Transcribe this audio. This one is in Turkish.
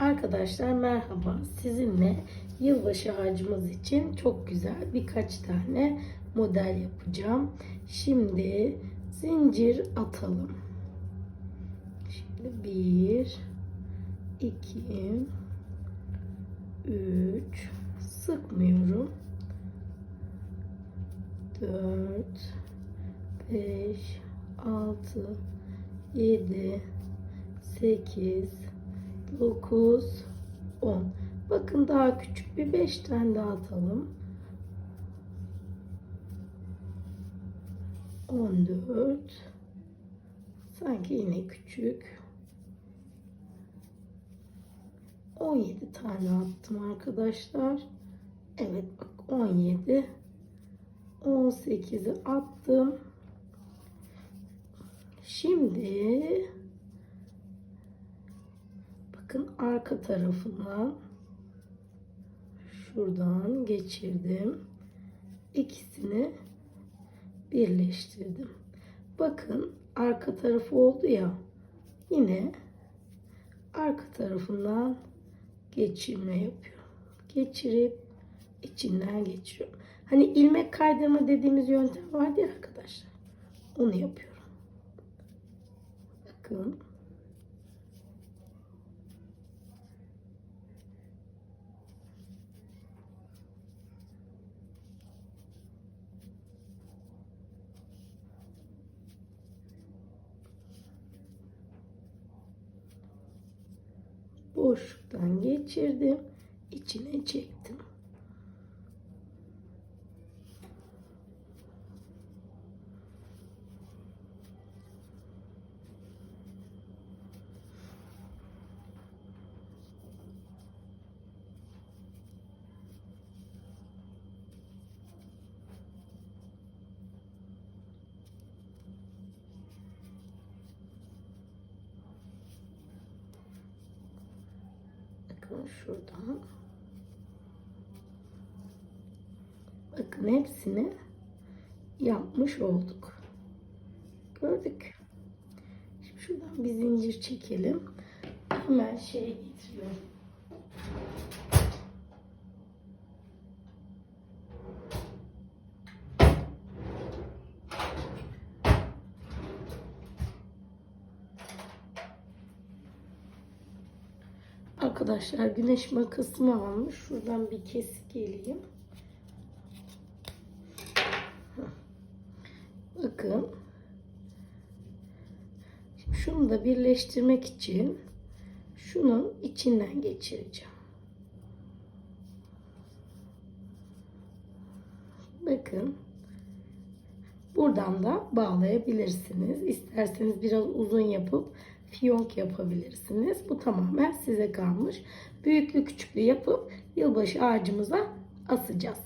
Arkadaşlar merhaba. Sizinle yılbaşı ağacımız için çok güzel birkaç tane model yapacağım. Şimdi zincir atalım. Şimdi bir, iki, üç, sıkmıyorum. Dört, beş, altı, yedi, sekiz, 9, 10. Bakın daha küçük bir 5 tane daha atalım. 14. Sanki yine küçük. 17 tane attım arkadaşlar. Evet bak 17. 18'i attım. Şimdi Bakın arka tarafından şuradan geçirdim. İkisini birleştirdim. Bakın arka tarafı oldu ya. Yine arka tarafından geçirme yapıyorum. Geçirip içinden geçiriyorum. Hani ilmek kaydırma dediğimiz yöntem vardı ya arkadaşlar. Onu yapıyorum. Bakın. Boşluktan geçirdim. içine çektim. Bakın şuradan. Bakın hepsini yapmış olduk. Gördük. Şimdi şuradan bir zincir çekelim. Hemen şey getiriyorum. Arkadaşlar güneş makasımı almış. Şuradan bir kesik geleyim. Bakın. Şimdi şunu da birleştirmek için şunun içinden geçireceğim. Bakın. Buradan da bağlayabilirsiniz. İsterseniz biraz uzun yapıp fiyonk yapabilirsiniz. Bu tamamen size kalmış. Büyüklü küçüklü yapıp yılbaşı ağacımıza asacağız.